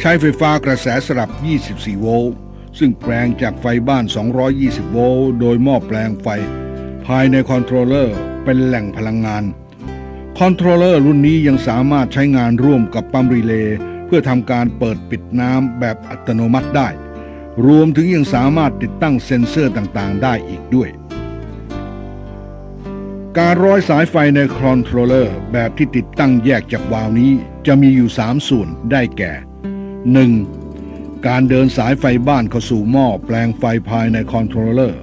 ใช้ไฟฟ้ากระแสสลับ 24 โวลต์ ซึ่งแปลงจากไฟบ้าน 220 โวลต์ โดยหม้อแปลงไฟ ภายในคอนโทรลเลอร์เป็นแหล่งพลังงาน คอนโทรลเลอร์รุ่นนี้ยังสามารถใช้งานร่วมกับปั๊มรีเลย์เพื่อทำการเปิดปิดน้ำแบบอัตโนมัติได้ รวมถึงยังสามารถติดตั้งเซ็นเซอร์ต่างๆ ได้อีกด้วย การร้อยสายไฟในคอนโทรลเลอร์แบบที่ติดตั้งแยกจากวาล์วนี้จะมีอยู่ 3 ส่วนได้แก่ 1. การเดินสายไฟบ้านเข้าสู่หม้อแปลงไฟภายในคอนโทรลเลอร์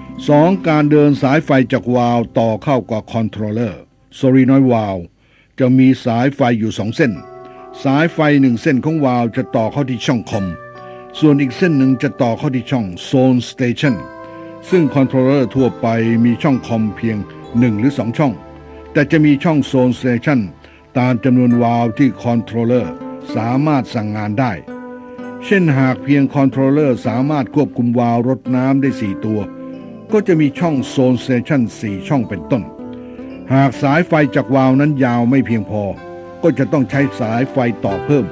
2. การเดินสายไฟจากวาล์วต่อเข้ากับคอนโทรลเลอร์โซลีนอยวาล์วจะมีสายไฟอยู่สองเส้น สายไฟหนึ่งเส้นของวาล์วจะต่อเข้าที่ช่องคอม ส่วนอีกเส้นหนึ่งจะต่อเข้าที่ช่องโซนสเตชันซึ่งคอนโทรลเลอร์ทั่วไปมีช่องคอมเพียง 1 หรือ 2 ช่อง แต่จะมีช่องโซนสเตชันตามจำนวนวาล์วที่คอนโทรลเลอร์สามารถสั่งงานได้ เช่นหากเพียงคอนโทรลเลอร์สามารถควบคุมวาล์วรดน้ำได้ 4 ตัว ก็จะมีช่องโซนสเตชัน4 ช่องเป็นต้น หากสายไฟจากวาล์วนั้นยาวไม่เพียงพอ ก็จะต้องใช้สายไฟต่อเพิ่ม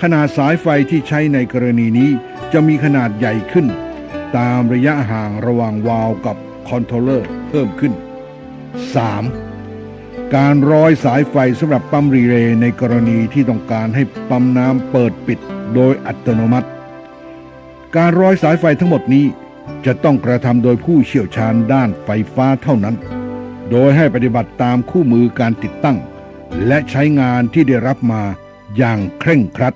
ขนาดสายไฟที่ใช้ในกรณีนี้จะมีขนาดใหญ่ขึ้น ตามระยะห่างระหว่างวาล์วกับคอนโทรลเลอร์เพิ่มขึ้น 3. การร้อยสายไฟสำหรับปั๊มรีเลย์ในกรณีที่ต้องการให้ปั๊มน้ำเปิดปิดโดยอัตโนมัติ การร้อยสายไฟทั้งหมดนี้จะต้องกระทำโดยผู้เชี่ยวชาญด้านไฟฟ้าเท่านั้น โดยให้ปฏิบัติตามคู่มือการติดตั้ง และใช้งานที่ได้รับมาอย่างเคร่งครัด